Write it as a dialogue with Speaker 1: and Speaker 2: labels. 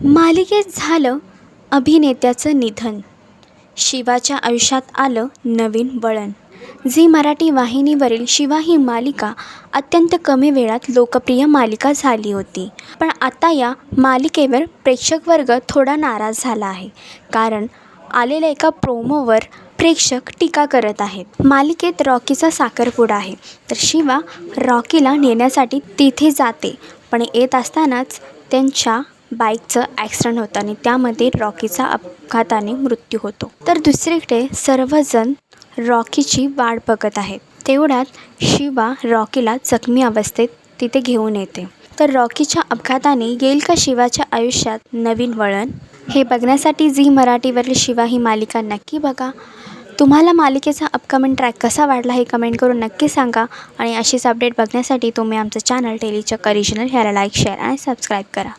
Speaker 1: मालिकेत झालं अभिनेत्याचं निधन. शिवाच्या आयुष्यात आलं नवीन वळण. झी मराठी वाहिनीवरील शिवा ही मालिका अत्यंत कमी वेळात लोकप्रिय मालिका झाली होती. पण आता या मालिकेवर प्रेक्षकवर्ग थोडा नाराज झाला आहे. कारण आलेल्या एका प्रोमोवर प्रेक्षक टीका करत आहेत. मालिकेत रॉकीचा साखरपुडा आहे. तर शिवा रॉकीला नेण्यासाठी तिथे जाते. पण येत असतानाच त्यांच्या बाईकचं ॲक्सिडेंट होतं आणि त्यामध्ये रॉकीचा अपघाताने मृत्यू होतो. तर दुसरीकडे सर्वजण रॉकीची वाट बघत आहेत. तेवढ्यात शिवा रॉकीला जखमी अवस्थेत तिथे घेऊन येते. तर रॉकीच्या अपघाताने येईल का शिवाच्या आयुष्यात नवीन वळण? हे बघण्यासाठी झी मराठीवरील शिवा ही मालिका नक्की बघा. तुम्हाला मालिकेचा अपकमिंग ट्रॅक कसा वाढला हे कमेंट करून नक्की सांगा. आणि अशीच अपडेट बघण्यासाठी तुम्ही आमचं चॅनल टेलीचक ओरिजिनल ह्याला लाईक शेअर आणि सबस्क्राईब करा.